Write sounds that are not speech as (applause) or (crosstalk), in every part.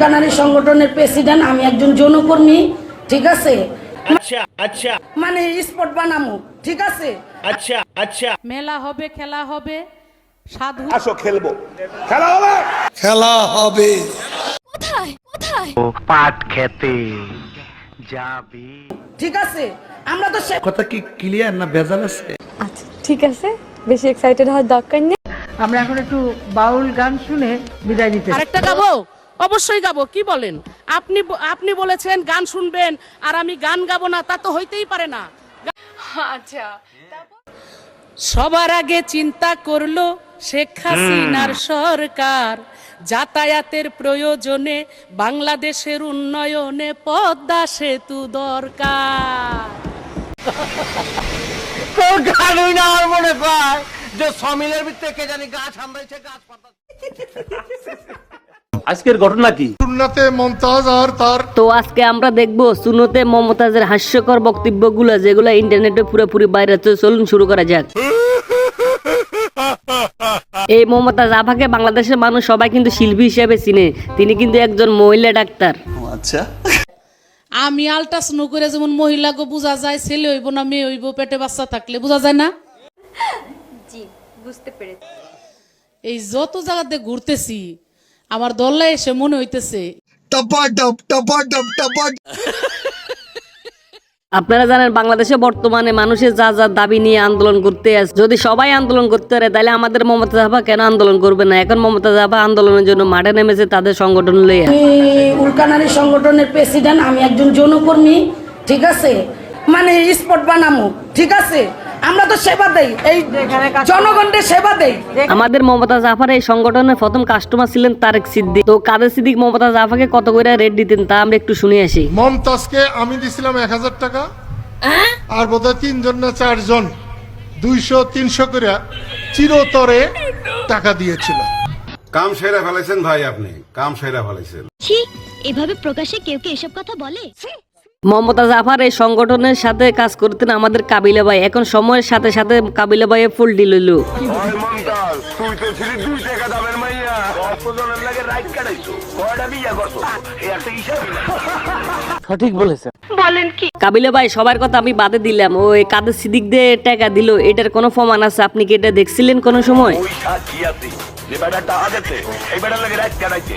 নৌকা নারী সংগঠনের প্রেসিডেন্ট আমি একজন যৌনকর্মী ঠিক আছে? আচ্ছা, আচ্ছা। মানে স্পট বানামু ঠিক আছে? আচ্ছা আচ্ছা। মেলা হবে খেলা হবে সাধু আসো খেলব। খেলা হবে? খেলা হবে। কোথায়? কোথায়? পাট খেতে যাবি। ঠিক আছে? আমরা তো কথা কি ক্লিয়ার না বেজাল আছে? আচ্ছা ঠিক আছে। বেশি এক্সাইটেড হওয়ার দরকার নেই। আমরা এখন একটু বাউল গান শুনে বিদায় নিতে আরেকটা গাবো? অবশ্যই গাবো কি বলেন? আপনি আপনি বলেছেন গান শুনবেন আর আমি গান গাবো না তা তো হইতেই পারে না। আচ্ছা সবার আগে চিন্তা করল শেখ হাসিনার সরকার। যাতায়াতের প্রয়োজনে বাংলাদেশের উন্নয়নে পদ্মা সেতু দরকার। মনে পায় যে সমিলের ভিতরে কে জানি গাছ হামড়াইছে গাছ পাতা আজকের ঘটনা কি? সুন্নাতে মমতাজ আর তার তো আজকে আমরা দেখব সুনতে মমতাজের হাস্যকর বক্তব্যগুলো যেগুলো ইন্টারনেটে পুরোপুরি বাইরে চলুন শুরু করা যাক। (laughs) এই মমতাজ আফাকে বাংলাদেশের মানুষ সবাই কিন্তু শিল্পী হিসেবে চিনে। তিনি কিন্তু একজন মহিলা ডাক্তার। আমি আলট্রাসাউন্ড করে যেমন মহিলাকে বোঝা যায় ছেলে হইব না মেয়ে হইব পেটে বাচ্চা থাকলে বোঝা যায় না? জি বুঝতে পেরেছি। এই যত জায়গাতে ঘুরতেছি আমার দল্লা এসে মনে হইতেছে। টপাটপ টপাটপ টপাট আপনারা জানেন বাংলাদেশে বর্তমানে মানুষের যা যা দাবি নিয়ে আন্দোলন করতে আছে যদি সবাই আন্দোলন করতে পারে তাহলে আমাদের মমতা জাফা কেন আন্দোলন করবে না? এখন মমতা জাফা আন্দোলনের জন্য মাঠে নেমেছে তাদের সংগঠন লইয়া। উল্কানারী সংগঠনের প্রেসিডেন্ট আমি একজন যৌনকর্মী ঠিক আছে? মানে স্পট বানামু ঠিক আছে? আমরা তো সেবা দেই। এই জনগণের সেবা দেই। আমাদের মমতা জাফার এই সংগঠনের প্রথম কাস্টমার ছিলেন তারেক সিদ্দিক। তো কাদের সিদ্দিক মমতা জাফাকে কত করে রেট দিতেন তা আমরা একটু শুনে আসি। মমতাজকে আমি দিছিলাম এক হাজার টাকা। আর বোধহয় তিনজন না চারজন দুইশো তিনশো করে চিরতরে টাকা দিয়েছিল। কাম সেরা ফেলাইছেন ভাই আপনি কাম সেরা ফেলাইছেন ছি এভাবে প্রকাশ্যে কেউ কে এসব কথা বলে? মমতা জাফার এই সংগঠনের সাথে কাজ করতেন আমাদের কাবিলা ভাই। এখন সময়ের সাথে সাথে কাবিলা ভাই ফুল ডিল হইল তুই তো ছিলি দুই টাকা দামের মাইয়া। কতজনের লাগে রাইট কাটাইছো। কয়টা বিয়া করছ? এই একটা হিসাব কাবিলা ভাই সবার কথা আমি বাদে দিলাম। ওই কাদের সিদ্দিক দিয়ে টাকা দিল এটার কোনো প্রমাণ আছে? আপনি কি এটা দেখছিলেন কোনো সময়? যে এই বেটার লাগে রাইট কাটাইছে।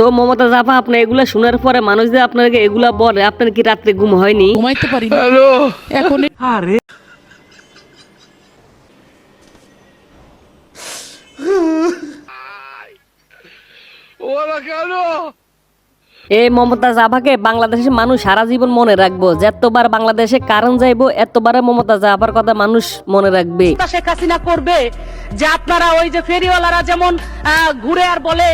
তো মমতা জাফা আপনি এগুলা শোনার পরে মানুষ যে আপনাকে এগুলা বলে আপনার কি রাত্রে ঘুম হয়নি? ঘুমাইতে পারি না। এখন এই মমতা জাফাকে বাংলাদেশের মানুষ সারা জীবন মনে রাখব। যতবার বাংলাদেশে কারণ যাইবো এতবারে মমতা জাফার কথা মানুষ মনে রাখবে। শেখ হাসিনা করবে। যে আপনারা ওই যে ফেরিওয়ালারা যেমন ঘুরে আর বলে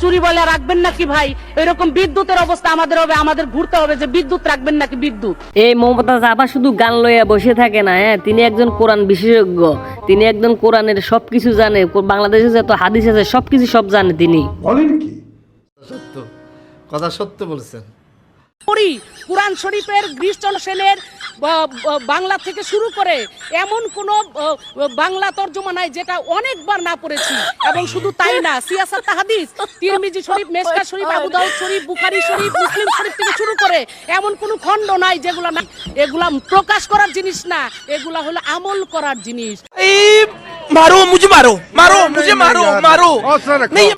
চুরি বলে রাখবেন নাকি ভাই? এরকম বিদ্যুতের অবস্থা আমাদের হবে আমাদের ঘুরতে হবে যে বিদ্যুৎ রাখবেন নাকি বিদ্যুৎ? এই মমতা আবার শুধু গান লইয়া বসে থাকে না হ্যাঁ? তিনি একজন কোরআন বিশেষজ্ঞ তিনি একজন কোরআনের সবকিছু জানে বাংলাদেশে যত হাদিস আছে সবকিছু সব জানে তিনি। বলেন কি? সত্য কথা সত্য বলেছেন। পড়ি। কোরআন শরীফের গ্রীষ্ম সেনের বাংলা থেকে শুরু করে এমন কোন বাংলা তর্জমা নাই যেটা অনেকবার না পড়েছি। এবং শুধু তাই না সিয়াসাত হাদিস তিরমিজি শরীফ মেসকা শরীফ আবু দাউদ শরীফ বুখারী শরীফ মুসলিম শরীফ থেকে শুরু করে এমন কোন খণ্ড নাই যেগুলা না এগুলা প্রকাশ করার জিনিস না। এগুলা হলো আমল করার জিনিস। মারো মুঝে মারো। মারো মুঝে মারো মারো।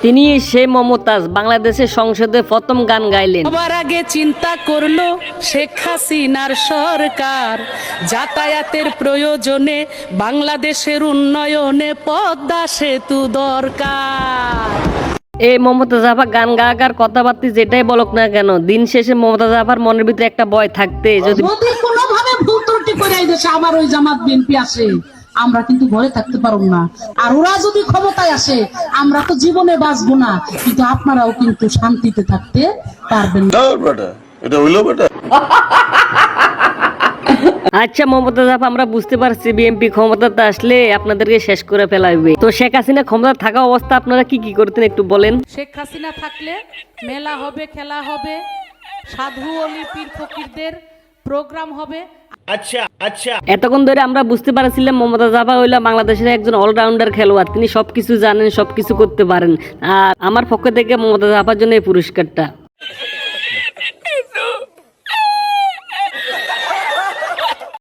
তিনি সেই মমতাজ বাংলাদেশের সংসদে প্রথম গান গাইলেন। সবার আগে চিন্তা করল শেখ হাসিনার সরকার। যাতায়াতের প্রয়োজনে বাংলাদেশের উন্নয়নে পদ্মা সেতু দরকার। এই মমতা জাফা গান গাগার কথাবার্তা যেটাই বলক না কেন দিন শেষে মমতা জাফার মনের ভিতরে একটা ভয় থাকতে যদি কোনোভাবে ভুল ত্রুটি করে দেশে আবার ওই জামাত বিএনপি আসে। আমরা কিন্তু ঘরে থাকতে পারব না। আর ওরা যদি ক্ষমতায় আসে আমরা তো জীবনে বাঁচবো না। কিন্তু আপনারাও কিন্তু শান্তিতে থাকতে পারবেন আচ্ছা মমতা জাফ আমরা বুঝতে পারছি বিএমপি ক্ষমতাতে আসলে আপনাদেরকে শেষ করে ফেলাইবে তো শেখ হাসিনা ক্ষমতা থাকা অবস্থা আপনারা কি কি করতেন একটু বলেন? শেখ হাসিনা থাকলে মেলা হবে খেলা হবে সাধু অলি পীর ফকিরদের প্রোগ্রাম হবে। আচ্ছা। আচ্ছা। এতক্ষণ ধরে আমরা বুঝতে পারছিলাম মমতা জাফা হইল বাংলাদেশের একজন অলরাউন্ডার খেলোয়াড়। তিনি সবকিছু জানেন, সবকিছু করতে পারেন। আর আমার পক্ষ থেকে মমতা জাফার জন্য এই পুরস্কারটা।